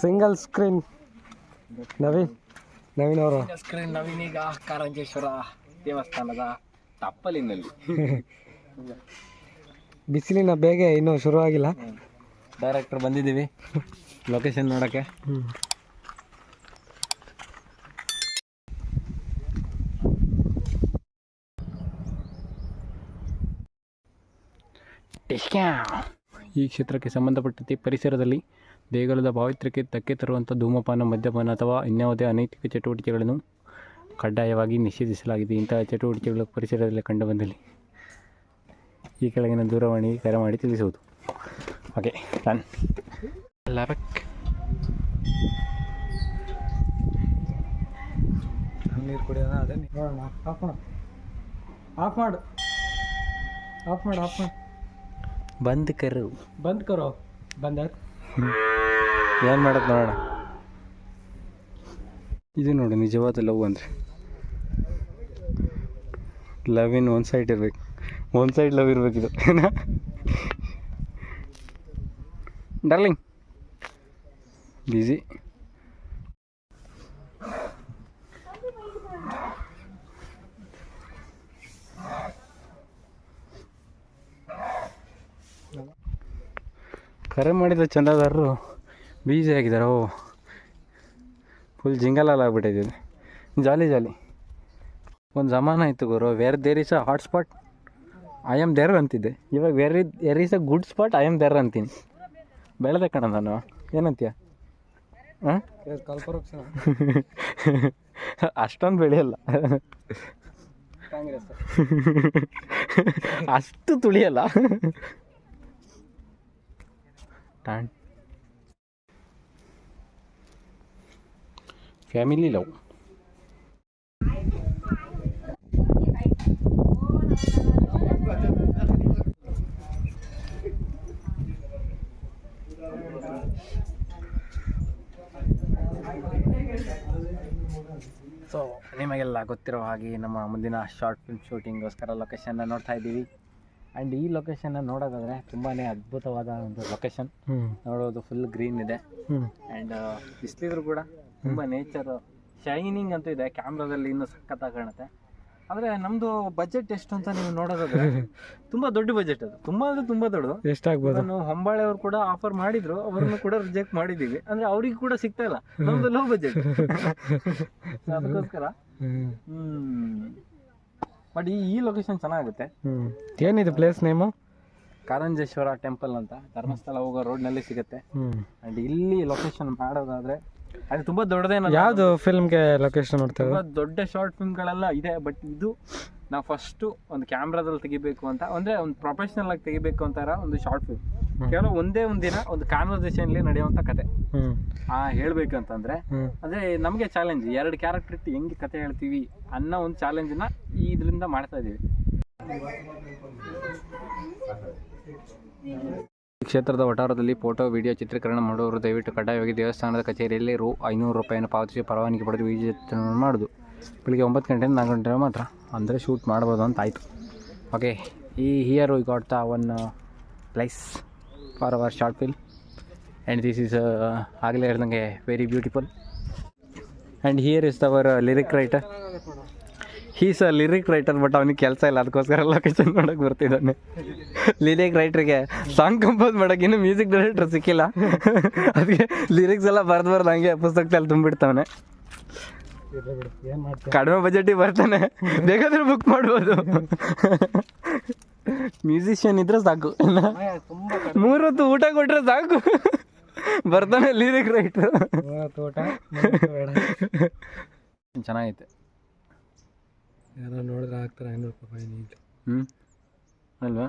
Single screen Naveen Naveen ಅವರು. Screen Naveen ಈಗ ಕಾರಂಜೇಶ್ವರ ದೇವಸ್ಥಾನದ ತಪ್ಪಲಿನಲ್ಲಿ. ಬಿಸಿಲಿನ ಬೇಗೆ ಇನ್ನೂ ಶುರುವಾಗಿಲ್ಲ ಡೈರೆಕ್ಟರ್ ಬಂದಿದ್ದೀವಿ. ಲೊಕೇಶನ್ ನೋಡೋಕ್ಕೆ. ಈ ಕ್ಷೇತ್ರಕ್ಕೆ ಸಂಬಂಧಪಟ್ಟಂತೆ ಪರಿಸರದಲ್ಲಿ ದೇಗುಲದ ಪಾವಿತ್ರ್ಯಕ್ಕೆ ಧಕ್ಕೆ ತರುವಂಥ ಧೂಮಪಾನ ಮದ್ಯಪಾನ ಅಥವಾ ಇನ್ಯಾವುದೇ ಅನೈತಿಕ ಚಟುವಟಿಕೆಗಳನ್ನು ಕಡ್ಡಾಯವಾಗಿ ನಿಷೇಧಿಸಲಾಗಿದೆ. ಇಂತಹ ಚಟುವಟಿಕೆಗಳು ಪರಿಸರದಲ್ಲಿ ಕಂಡುಬಂದಲ್ಲಿ. ಈ ಕೆಳಗಿನ ದೂರವಾಣಿ ಕರೆ ಮಾಡಿ ತಿಳಿಸುವುದು. Okay done. ಲ್ಯಾಬಕ್ ನೀರು ಕುಡಿಯೋಣ ಅದೇ ನೋಡೋಣ ಆಫ್ ಮಾಡು. ಆಫ್ ಮಾಡು. ಆಫ್ ಮಾಡು ಆಫ್ ಮಾಡು. ಬಂದ್ ಕರು. ಬಂದ್ ಕರೋ. ಬಂದರ್ ಏನು ಮಾಡೋದು ನೋಡೋಣ? ಇದು ನೋಡಿ, ನಿಜವಾದ ಲವ್ ಅಂದರೆ. ಲವ್ ಇನ್ ಒನ್ ಸೈಡ್ ಇರ್ಬೇಕು. ಒನ್ ಸೈಡ್ ಲವ್ ಇರಬೇಕಿದು ಡಾರ್ಲಿಂಗ್ ಬಿಸಿ ಕರೆ ಮಾಡಿದ ಚಂದಾದಾರರು ಬೀಜಿ ಆಗಿದ್ದಾರೆ ಓ ಫುಲ್ ಜಿಂಗಲಲ್ಲಿ ಆಗ್ಬಿಟ್ಟಿದೆ ಜಾಲಿ ಜಾಲಿ. ಒಂದು ಜಮಾನ ಇತ್ತು ಗುರು. Where there is a hot spot I am there ಅಂತಿದ್ದೆ. ಇವಾಗ where uh is a good spot I am there ಅಂತೀನಿ. ಬೆಳೆದ ಕಣ ನಾನು. ಏನಂತೀಯ? ಹಾಂ? ಅಷ್ಟೊಂದು ಬೆಳೆಯಲ್ಲ. ಅಷ್ಟು ತುಳಿಯಲ್ಲ. ಟಾನ್ ಫ್ಯಾಮಿಲಿ ಲವ್ ಸೊ ನಿಮಗೆಲ್ಲ ಗೊತ್ತಿರೋ ಹಾಗೆ ನಮ್ಮ ಮುಂದಿನ ಶಾರ್ಟ್ ಫಿಲ್ಮ್ ಶೂಟಿಂಗ್ಗೋಸ್ಕರ ಲೊಕೇಶನ್ನ ನೋಡ್ತಾ ಇದ್ದೀವಿ. ಆ್ಯಂಡ್ ಈ ಲೊಕೇಶನ್ನ ನೋಡೋದಾದ್ರೆ ತುಂಬಾನೇ ಅದ್ಭುತವಾದ ಒಂದು ಲೊಕೇಶನ್ ನೋಡೋದು ಫುಲ್ ಗ್ರೀನ್ ಇದೆ. ಅಂಡ್ ಆ್ಯಂಡ್ ಬಿಸಿಲಿದ್ರು ಕೂಡ ತುಂಬ ನೇಚರ್ ಶೈನಿಂಗ್ ಅಂತೂ ಇದೆ. ಕ್ಯಾಮ್ರಾದಲ್ಲಿ ಇನ್ನೂ ಸಖತ್ತಾಗಿ ಕಾಣುತ್ತೆ. ಆದರೆ ನಮ್ಮದು ಬಜೆಟ್ ಎಷ್ಟು ಅಂತ ನೀವು ನೋಡೋದಾದ್ರೆ ತುಂಬ ದೊಡ್ಡ ಬಜೆಟ್ ಅದು. ತುಂಬಾ ಅಂದರೆ ತುಂಬ ದೊಡ್ಡದು. ಎಷ್ಟಾಗ್ಬೋದು? ನಾನು ಹೊಂಬಾಳೆ ಅವ್ರು ಕೂಡ ಆಫರ್ ಮಾಡಿದ್ರು. ಅವ್ರನ್ನು ಕೂಡ ರಿಜೆಕ್ಟ್ ಮಾಡಿದ್ದೀವಿ. ಅಂದ್ರೆ ಅವ್ರಿಗೆ ಕೂಡ ಸಿಗ್ತಾ ಇಲ್ಲ. ನಮ್ದು ಲೋ ಬಜೆಟ್ ಅದಕ್ಕೋಸ್ಕರ ಹ್ಞೂ ಹ್ಮ್. ಬಟ್ ಈ ಈ ಲೊಕೇಶನ್ ಚೆನ್ನಾಗುತ್ತೆ ಏನಿದೆ ಪ್ಲೇಸ್ ನೇಮು ಕಾರಂಜೇಶ್ವರ ಟೆಂಪಲ್ ಅಂತ. ಧರ್ಮಸ್ಥಳ ಹೋಗೋ ರೋಡ್ನಲ್ಲಿ ಸಿಗುತ್ತೆ. ಹ್ಮ್. ಅಂಡ್ ಇಲ್ಲಿ ಲೊಕೇಶನ್ ಮಾಡೋದಾದ್ರೆ ಅದು ತುಂಬಾ ದೊಡ್ಡದೇನಲ್ಲ ಯಾವುದು ಫಿಲ್ಮ್ಗೆ ಲೊಕೇಶನ್ ನೋಡ್ತಾ ತುಂಬಾ ದೊಡ್ಡ ಶಾರ್ಟ್ ಫಿಲ್ಮ್ಗಳೆಲ್ಲ ಇದೆ ಬಟ್ ಇದು ನಾವು ಫಸ್ಟು ಒಂದು ಕ್ಯಾಮ್ರಾದಲ್ಲಿ ತೆಗಿಬೇಕು ಅಂತ ಅಂದ್ರೆ ಒಂದು ಪ್ರೊಫೆಷನಲ್ ಆಗಿ ತೆಗಿಬೇಕು ಅಂತಾರ ಒಂದು ಶಾರ್ಟ್ ಫಿಲ್ಮ್ ಕೇವಲ ಒಂದೇ ಒಂದು ದಿನ ಒಂದು ಕಾನ್ವರ್ಸೇಷನ್ಲಿ ನಡೆಯುವಂತ ಕತೆ. ಆ ಹೇಳ್ಬೇಕಂತಂದ್ರೆ ಅಂತಂದ್ರೆ ಅಂದ್ರೆ ನಮಗೆ ಚಾಲೆಂಜ್ ಎರಡು ಕ್ಯಾರೆಕ್ಟರ್ ಇಟ್ಟು ಹೆಂಗೆ ಕತೆ ಹೇಳ್ತೀವಿ ಅನ್ನೋ ಒಂದು ಚಾಲೆಂಜನ್ನ ಇದರಿಂದ ಮಾಡ್ತಾ ಇದೀವಿ. ಕ್ಷೇತ್ರದ ವಠಾರದಲ್ಲಿ ಫೋಟೋ ವಿಡಿಯೋ ಚಿತ್ರೀಕರಣ ಮಾಡುವವರು ದಯವಿಟ್ಟು ಕಡ್ಡಾಯವಾಗಿ ದೇವಸ್ಥಾನದ ಕಚೇರಿಯಲ್ಲಿ ರು ಐನೂರು ರೂಪಾಯಿಯನ್ನು ಪಾವತಿಸಿ ಪರವಾನಗಿ ಪಡೆದು ವಿಜಯ ಚಿತ್ರಣವನ್ನು ಮಾಡೋದು. ಬೆಳಿಗ್ಗೆ ಒಂಬತ್ತು ಗಂಟೆಯಿಂದ ನಾಲ್ಕು ಗಂಟೆ ಮಾತ್ರ. ಅಂದರೆ ಶೂಟ್ ಮಾಡ್ಬೋದು ಅಂತ ಆಯಿತು. ಓಕೆ ಈ here we got the one place for our short film and this is ಆಗಲೇ ಹೇಳ್ದಂಗೆ very beautiful and here is our lyric writer he's a lyric writer but ಅವನಿಗೆ ಕೆಲಸ ಇಲ್ಲ. ಅದಕ್ಕೋಸ್ಕರ ಲೊಕೇಶನ್ ಮಾಡೋಕೆ ಬರ್ತಿದ್ದಾನೆ. ಲಿರಿಕ್ ರೈಟ್ರಿಗೆ ಸಾಂಗ್ ಕಂಪೋಸ್ ಮಾಡೋಕೆ ಇನ್ನೂ ಮ್ಯೂಸಿಕ್ ಡೈರೆಕ್ಟರ್ ಸಿಕ್ಕಿಲ್ಲ. ಅದಕ್ಕೆ ಲಿರಿಕ್ಸ್ ಎಲ್ಲ ಬರ್ದು ಬರ್ದು ಹಂಗೆ ಪುಸ್ತಕದಲ್ಲಿ ಮಾಡ್ತೀವಿ ಕಡಿಮೆ ಬಜೆಟಿಗೆ ಬರ್ತಾನೆ. ಬೇಕಾದ್ರೆ ಬುಕ್ ಮಾಡ್ಬೋದು. ಮ್ಯೂಸಿಷಿಯನ್ ಇದ್ರೆ ಸಾಕು. ತುಂಬ ಮೂರೊತ್ತು ಊಟ ಕೊಟ್ರೆ ಸಾಕು. ಬರ್ತಾನೆ ಲಿರಿಕ್ ರೈಟ್ ಊಟ ಚೆನ್ನಾಗೈತೆ. ಏನೋ ನೋಡಿದ್ರೆ ಹಾಕ್ತಾರೆ ಐನೂರು ರೂಪಾಯಿ ಹ್ಞೂ ಅಲ್ವಾ?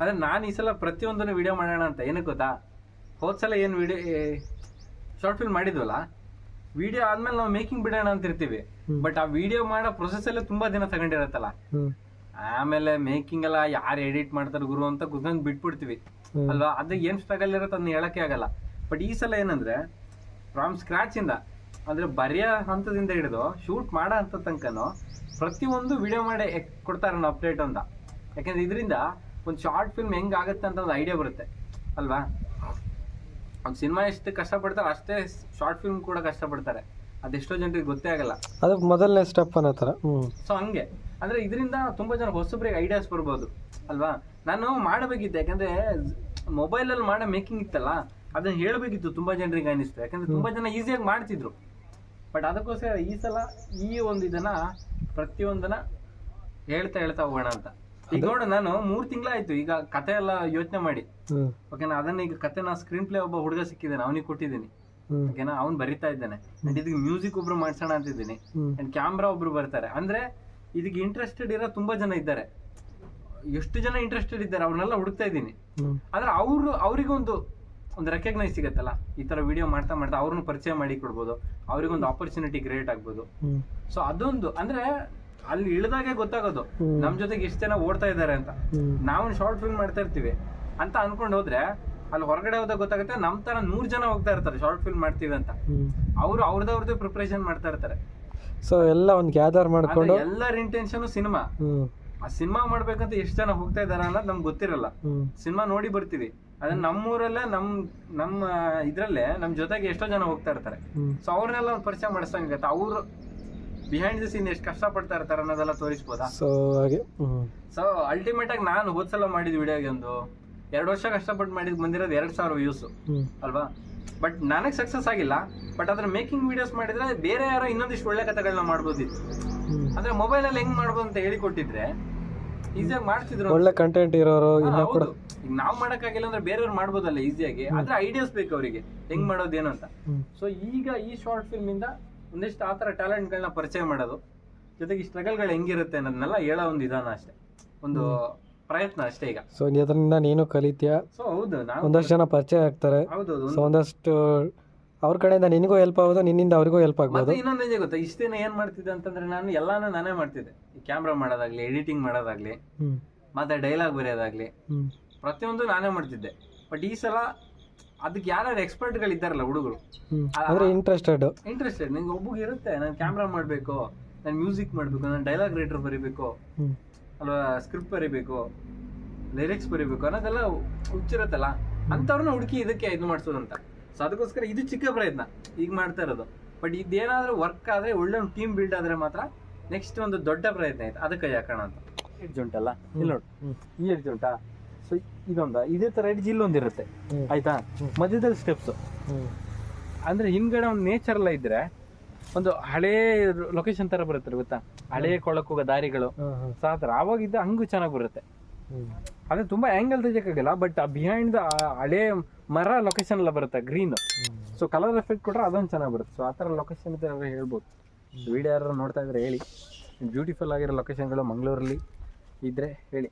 ಅದೇ ನಾನು ಈ ಸಲ ಪ್ರತಿಯೊಂದನ್ನು ವಿಡಿಯೋ ಮಾಡೋಣ ಅಂತ ಏನಕ್ಕೆ ಗೊತ್ತಾ? ಹೋದ ಸಲ ಏನು ವಿಡಿಯೋ ಶಾರ್ಟ್ ಫಿಲ್ಮ್ ಮಾಡಿದ್ವಲ್ಲ ವಿಡಿಯೋ ಆದ್ಮೇಲೆ ನಾವು ಮೇಕಿಂಗ್ ಬಿಡೋಣ ಅಂತ ಇರ್ತೀವಿ ಬಟ್ ಆ ವಿಡಿಯೋ ಮಾಡೋ ಪ್ರೊಸೆಸ್ಸಲ್ಲೇ ತುಂಬಾ ದಿನ ತಗೊಂಡಿರತ್ತಲ್ಲ. ಆಮೇಲೆ ಮೇಕಿಂಗ್ ಎಲ್ಲ ಯಾರು ಎಡಿಟ್ ಮಾಡ್ತಾರೆ ಗುರು ಅಂತ ಕುತ್ಕೊಂಡು ಬಿಟ್ಬಿಡ್ತೀವಿ. ಅಲ್ವಾ? ಅದು ಏನ್ ಸ್ಟ್ರಗಲ್ ಇರುತ್ತೆ ಅದನ್ನ ಹೇಳಕ್ಕೆ ಆಗಲ್ಲ. ಬಟ್ ಈ ಸಲ ಏನಂದ್ರೆ ಫ್ರಮ್ ಸ್ಕ್ರಾಚ್ ಇಂದ ಅಂದ್ರೆ ಬರೆಯೋ ಹಂತದಿಂದ ಹಿಡಿದು ಶೂಟ್ ಮಾಡೋ ಹಂತ ಪ್ರತಿ ಪ್ರತಿಯೊಂದು ವಿಡಿಯೋ ಮಾಡಿ ಕೊಡ್ತಾರೆ ಅಪ್ಡೇಟ್ ಅಂತ. ಯಾಕಂದ್ರೆ ಇದರಿಂದ ಒಂದು ಶಾರ್ಟ್ ಫಿಲ್ಮ್ ಹೆಂಗ್ ಆಗುತ್ತೆ ಅಂತ ಒಂದು ಐಡಿಯಾ ಬರುತ್ತೆ. ಅಲ್ವಾ? ಒಂದು ಸಿನಿಮಾ ಎಷ್ಟು ಕಷ್ಟಪಡ್ತಾರೆ ಅಷ್ಟೇ ಶಾರ್ಟ್ ಫಿಲ್ಮ್ ಕೂಡ ಕಷ್ಟಪಡ್ತಾರೆ. ಅದೆಷ್ಟೋ ಜನರಿಗೆ ಗೊತ್ತೇ ಆಗಲ್ಲ. ಅದು ಮೊದಲನೇ ಸ್ಟೆಪ್ ಅನ್ನೋ ಥರ. ಸೊ ಹಂಗೆ. ಅಂದ್ರೆ ಇದರಿಂದ ತುಂಬಾ ಜನ ಹೊಸಬ್ರಿಗೆ ಐಡಿಯಾಸ್ ಬರ್ಬೋದು ಅಲ್ವಾ? ನಾನು ಮಾಡಬೇಕಿತ್ತು ಯಾಕಂದ್ರೆ ಮೊಬೈಲಲ್ಲಿ ಮಾಡೋ ಮೇಕಿಂಗ್ ಇತ್ತಲ್ಲ ಅದನ್ನ ಹೇಳಬೇಕಿತ್ತು ತುಂಬಾ ಜನರಿಗೆ ಅನಿಸ್ತು ಯಾಕಂದ್ರೆ ತುಂಬಾ ಜನ ಈಸಿಯಾಗಿ ಮಾಡ್ತಿದ್ರು. ಬಟ್ ಅದಕ್ಕೋಸ್ಕರ ಈ ಸಲ ಈ ಒಂದು ಇದನ್ನ ಪ್ರತಿಯೊಂದನ್ನ ಹೇಳ್ತಾ ಹೇಳ್ತಾ ಹೋಗೋಣ ಅಂತ. ಈಗ ನೋಡು ನಾನು ಮೂರ್ ತಿಂಗಳಾಯ್ತು ಈಗ ಕತೆ ಎಲ್ಲ ಯೋಚನೆ ಮಾಡಿ. ಓಕೆನಾ ಅದನ್ನ ಈಗ ಕತೆನ ಸ್ಕ್ರೀನ್ ಪ್ಲೇ ಒಬ್ಬ ಹುಡುಗ ಸಿಕ್ಕಿದ್ದಾನೆ ಅವನಿಗೆ ಕೊಟ್ಟಿದ್ದೀನಿ. ಓಕೆನಾ ಅವ್ನು ಬರಿತಾ ಇದ್ದಾನೆ. ಅಂಡ್ ಇದಕ್ಕೆ ಮ್ಯೂಸಿಕ್ ಒಬ್ರು ಮಾಡ್ಸೋಣ ಅಂತಿದ್ದೀನಿ. ಅಂಡ್ ಕ್ಯಾಮ್ರಾ ಒಬ್ರು ಬರ್ತಾರೆ. ಅಂದ್ರೆ ಇದಕ್ಕೆ ಇಂಟ್ರೆಸ್ಟೆಡ್ ಇರೋ ತುಂಬಾ ಜನ ಇದ್ದಾರೆ. ಎಷ್ಟು ಜನ ಇಂಟ್ರೆಸ್ಟೆಡ್ ಇದ್ದಾರೆ ಅವ್ರನ್ನೆಲ್ಲ ಹುಡುಕ್ತಾ ಇದ್ದೀನಿ. ಆದ್ರೆ ಅವರು ಅವರಿಗೊಂದು ಒಂದು ರೆಕಗ್ನೈಸ್ ಸಿಗತ್ತಲ್ಲ. ಈ ತರ ವಿಡಿಯೋ ಮಾಡ್ತಾ ಮಾಡ್ತಾ ಅವ್ರನ್ನ ಪರಿಚಯ ಮಾಡಿ ಕೊಡ್ಬೋದು. ಅವ್ರಿಗೊಂದು ಆಪರ್ಚುನಿಟಿ ಕ್ರಿಯೇಟ್ ಆಗ್ಬೋದು. ಸೊ ಅದೊಂದು ಅಂದ್ರೆ ಅಲ್ಲಿ ಇಳಿದಾಗೆ ಗೊತ್ತಾಗೋದು. ನಮ್ ಜೊತೆಗೆ ಎಷ್ಟು ಜನ ಓಡ್ತಾ ಇದ್ದಾರೆ ಅಂತ. ನಾವೊಂದು ನಾವು ಶಾರ್ಟ್ ಫಿಲ್ಮ್ ಮಾಡ್ತಾ ಇರ್ತೀವಿ. ಅಂತ ಅನ್ಕೊಂಡು ಹೋದ್ರೆ ಅಲ್ಲಿ ಹೊರಗಡೆ ಹೋದಾಗ ಗೊತ್ತಾಗುತ್ತೆ ನಮ್ ತರ ನೂರ್ ಜನ ಹೋಗ್ತಾ ಇರ್ತಾರೆ ಶಾರ್ಟ್ ಫಿಲ್ಮ್ ಮಾಡ್ತೀವಿ ಅಂತ. ಅವರು ಅವ್ರು ಅವ್ರದ್ದು ಪ್ರಿಪರೇಷನ್ ಮಾಡ್ತಾ ಇರ್ತಾರೆ. ಸೊ ಎಲ್ಲ ಒಂದು ಗ್ಯಾದರ್ ಮಾಡ್ಕೊಂಡು ಎಲ್ಲರ ಇಂಟೆನ್ಷನ್ ಸಿನಿಮಾ. ಆ ಸಿನಿಮಾ ಮಾಡ್ಬೇಕಂತ ಎಷ್ಟು ಜನ ಹೋಗ್ತಾ ಇದಾರ ಅನ್ನೋದು ನಮ್ಗೆ ಗೊತ್ತಿರಲ್ಲ. ಸಿನಿಮಾ ನೋಡಿ ಬರ್ತೀವಿ. ಅದನ್ನ ನಮ್ಮೂರಲ್ಲೇ ನಮ್ ನಮ್ಮ ಇದ್ರಲ್ಲೇ ನಮ್ ಜೊತೆಗೆ ಎಷ್ಟೋ ಜನ ಹೋಗ್ತಾ ಇರ್ತಾರೆ. ಸೊ ಅವ್ರನ್ನೆಲ್ಲ ಒಂದು ಪರಿಚಯ ಮಾಡಿಸಂಗತ್ತೆ ಅವ್ರು ಬಿಹೈಂಡ್ ದ ಸೀನ್ ಎಷ್ಟು ಕಷ್ಟಪಡ್ತಾ ಇರ್ತಾರೆ ಅನ್ನೋದೆಲ್ಲ ತೋರಿಸ್ಬೋದಾ? ಸೊ ಹಾಗೆ ಸೊ ಅಲ್ಟಿಮೇಟ್ ಆಗಿ ನಾನು ಹೋದ್ಸಲ ಮಾಡಿದ ವಿಡಿಯೋಗೆ ಒಂದು ಎರಡು ವರ್ಷ ಕಷ್ಟಪಟ್ಟು ಮಾಡಿದ್ ಬಂದಿರೋದು ಎರಡ್ ಸಾವಿರ ವ್ಯೂಸ್ ಅಲ್ವಾ? ಬಟ್ ನನಗೆ ಸಕ್ಸಸ್ ಆಗಿಲ್ಲ ಬಟ್ ಅದ್ರ ಮೇಕಿಂಗ್ ವಿಡಿಯೋಸ್ ಮಾಡಿದ್ರೆ ಬೇರೆ ಯಾರೋ ಇನ್ನೊಂದಿಷ್ಟು ಒಳ್ಳೆ ಕಥೆಗಳನ್ನ ಮಾಡ್ಬೋದಿತ್ತು. ಅಂದ್ರೆ ಮೊಬೈಲ್ ಅಲ್ಲಿ ಹೆಂಗ್ ಮಾಡ್ಬೋದು ಅಂತ ಹೇಳಿಕೊಟ್ಟಿದ್ರೆ ಈಸಿಯಾಗಿ ಮಾಡ್ತಿದ್ರು ಒಳ್ಳೆ ಕಂಟೆಂಟ್ ಇರೋರು ಕೂಡ. ಈಗ ನಾವ್ ಮಾಡಕ್ಕಾಗಿಲ್ಲ ಅಂದ್ರೆ ಬೇರೆಯವ್ರು ಮಾಡ್ಬೋದಲ್ಲ ಈಸಿಯಾಗಿ ಆದ್ರೆ ಐಡಿಯಾಸ್ ಬೇಕು ಅವರಿಗೆ. ಹೆಂಗ್ ಮಾಡೋದೇನು ಅಂತ. ಹ್ಞೂ ಸೊ ಈಗ ಈ ಶಾರ್ಟ್ ಫಿಲ್ಮ್ ಇಂದ ಒಂದಿಷ್ಟು ಆತರ ಟ್ಯಾಲೆಂಟ್ ಟ್ಯಾಲೆಂಟ್ಗಳನ್ನ ಪರಿಚಯ ಮಾಡೋದು ಜೊತೆಗೆ ಈ ಸ್ಟ್ರಗಲ್ಗಳು ಹೆಂಗಿರುತ್ತೆ ಅನ್ನೋದನ್ನೆಲ್ಲ ಹೇಳೋ ಒಂದು ವಿಧಾನ ಅಷ್ಟೇ. ಒಂದು ಪ್ರಯತ್ನ ಅಷ್ಟೇ ಈಗ. ಸೊ ಅದರಿಂದ ನೀನು ಕಲಿತೀಯ? ಸೊ ಹೌದು ನಾವು ಒಂದಷ್ಟು ಜನ ಪರಿಚಯ ಆಗ್ತಾರೆ. ಹೌದು ಸೊ ಒಂದಷ್ಟು ಅವ್ರ ಕಡೆಯಿಂದ ನಿನಗೂ ಹೆಲ್ಪ್ ಆಗೋದು ನಿನ್ನಿಂದ ಅವ್ರಿಗೂ ಹೆಲ್ಪ್ ಆಗ್ಬೋದು. ಮತ್ತೆ ಇನ್ನೊಂದು ನಿಜ ಗೊತ್ತಾ? ಇಷ್ಟು ದಿನ ಏನ್ ಮಾಡ್ತಿದ್ದೆ ಅಂತಂದ್ರೆ ನಾನು ಎಲ್ಲಾನು ನಾನೇ ಮಾಡ್ತಿದ್ದೆ. ಈ ಕ್ಯಾಮ್ರಾ ಮಾಡೋದಾಗ್ಲಿ ಎಡಿಟಿಂಗ್ ಮಾಡೋದಾಗ್ಲಿ ಮತ್ತೆ ಡೈಲಾಗ್ ಬರೆಯೋದಾಗ್ಲಿ ಪ್ರತಿಯೊಂದು ನಾನೇ ಮಾಡ್ತಿದ್ದೆ. ಬಟ್ ಈ ಸಲ ಅದಕ್ಕೆ ಯಾರ್ಯಾರು ಎಕ್ಸ್ಪರ್ಟ್ಗಳು ಇದ್ದಾರಲ್ಲ ಹುಡುಗರು ಅಂದರೆ ಇಂಟ್ರೆಸ್ಟೆಡ್ ಇಂಟ್ರೆಸ್ಟೆಡ್ ನಿಂಗೆ ಒಬ್ಬಗೆ ಇರುತ್ತೆ ನಾನು ಕ್ಯಾಮ್ರಾ ಮಾಡಬೇಕು ನಾನು ಮ್ಯೂಸಿಕ್ ಮಾಡಬೇಕು ನಾನು ಡೈಲಾಗ್ ರೈಟರ್ ಬರೀಬೇಕು. ಅಲ್ವಾ ಸ್ಕ್ರಿಪ್ಟ್ ಬರೀಬೇಕು ಲಿರಿಕ್ಸ್ ಬರೀಬೇಕು ಅನ್ನೋದೆಲ್ಲ ಹುಚ್ಚಿರತ್ತಲ್ಲ? ಅಂಥವ್ರನ್ನ ಹುಡುಕಿ ಇದಕ್ಕೆ ಇದು ಮಾಡಿಸೋದಂತ. ಸೊ ಅದಕ್ಕೋಸ್ಕರ ಇದು ಚಿಕ್ಕ ಪ್ರಯತ್ನ. ಈಗ ಮಾಡ್ತಾ ಇರೋದು. ಬಟ್ ಇದೇನಾದ್ರೂ ವರ್ಕ್ ಆದ್ರೆ ಒಳ್ಳೆ ಒಂದು ಟೀಮ್ ಬಿಲ್ಡ್ ಆದ್ರೆ ಮಾತ್ರ ನೆಕ್ಸ್ಟ್ ಒಂದು ದೊಡ್ಡ ಪ್ರಯತ್ನ ಆಯ್ತು. ಅದಕ್ಕೆ ಯಾಕಣ ಅಂತ. ಎಡ್ಜ್ ಉಂಟಲ್ಲ? ಇಲ್ಲಿ ನೋಡು. ಈ ಎಡ್ಜ್ ಉಂಟಾ? ಸೊ ಇದೊಂದ. ಇದೇ ತರ ಎಡ್ಜ್ ಇಲ್ಲೊಂದಿರುತ್ತೆ ಇರುತ್ತೆ. ಆಯ್ತಾ? ಮಧ್ಯದಲ್ಲಿ ಸ್ಟೆಪ್ಸ್ ಅಂದ್ರೆ ಹಿಂದ್ಗಡೆ ಒಂದು ನೇಚರ್ ಎಲ್ಲ ಇದ್ರೆ ಒಂದು ಹಳೇ ಲೊಕೇಶನ್ ತರ ಬರುತ್ತೆ ಗೊತ್ತಾ? ಹಳೇ ಕೊಳಕ್ ಹೋಗೋ ದಾರಿಗಳು. ಸಾತ್ರ ಅವಾಗ ಸೊ ಹಂಗು ಥರ. ಆವಾಗಿದ್ದ ಹಂಗೂ ಚೆನ್ನಾಗಿ ಬರುತ್ತೆ. ಅದೇ ತುಂಬಾ ಆಂಗಲ್ ತೆಗಿಯಕ್ಕಾಗಲ್ಲ ಬಟ್ ಆ ಬಿಹೈಂಡ್ ದ ಹಳೆ ಮರ ಲೊಕೇಶನ್ ಎಲ್ಲ ಬರುತ್ತೆ ಗ್ರೀನ್ ಸೊ ಕಲರ್ ಎಫೆಕ್ಟ್ ಕೊಟ್ರೆ ಅದೊಂದು ಚೆನ್ನಾಗಿ ಬರುತ್ತೆ. ಸೊ ಆ ಥರ ಲೊಕೇಶನ್ ಇದ್ರೆ ಹೇಳ್ಬೋದು. ವಿಡಿಯೋ ಯಾರು ನೋಡ್ತಾ ಇದ್ರೆ ಹೇಳಿ. ಬ್ಯೂಟಿಫುಲ್ ಆಗಿರೋ ಲೊಕೇಶನ್ಗಳು ಮಂಗಳೂರಲ್ಲಿ ಇದ್ರೆ ಹೇಳಿ.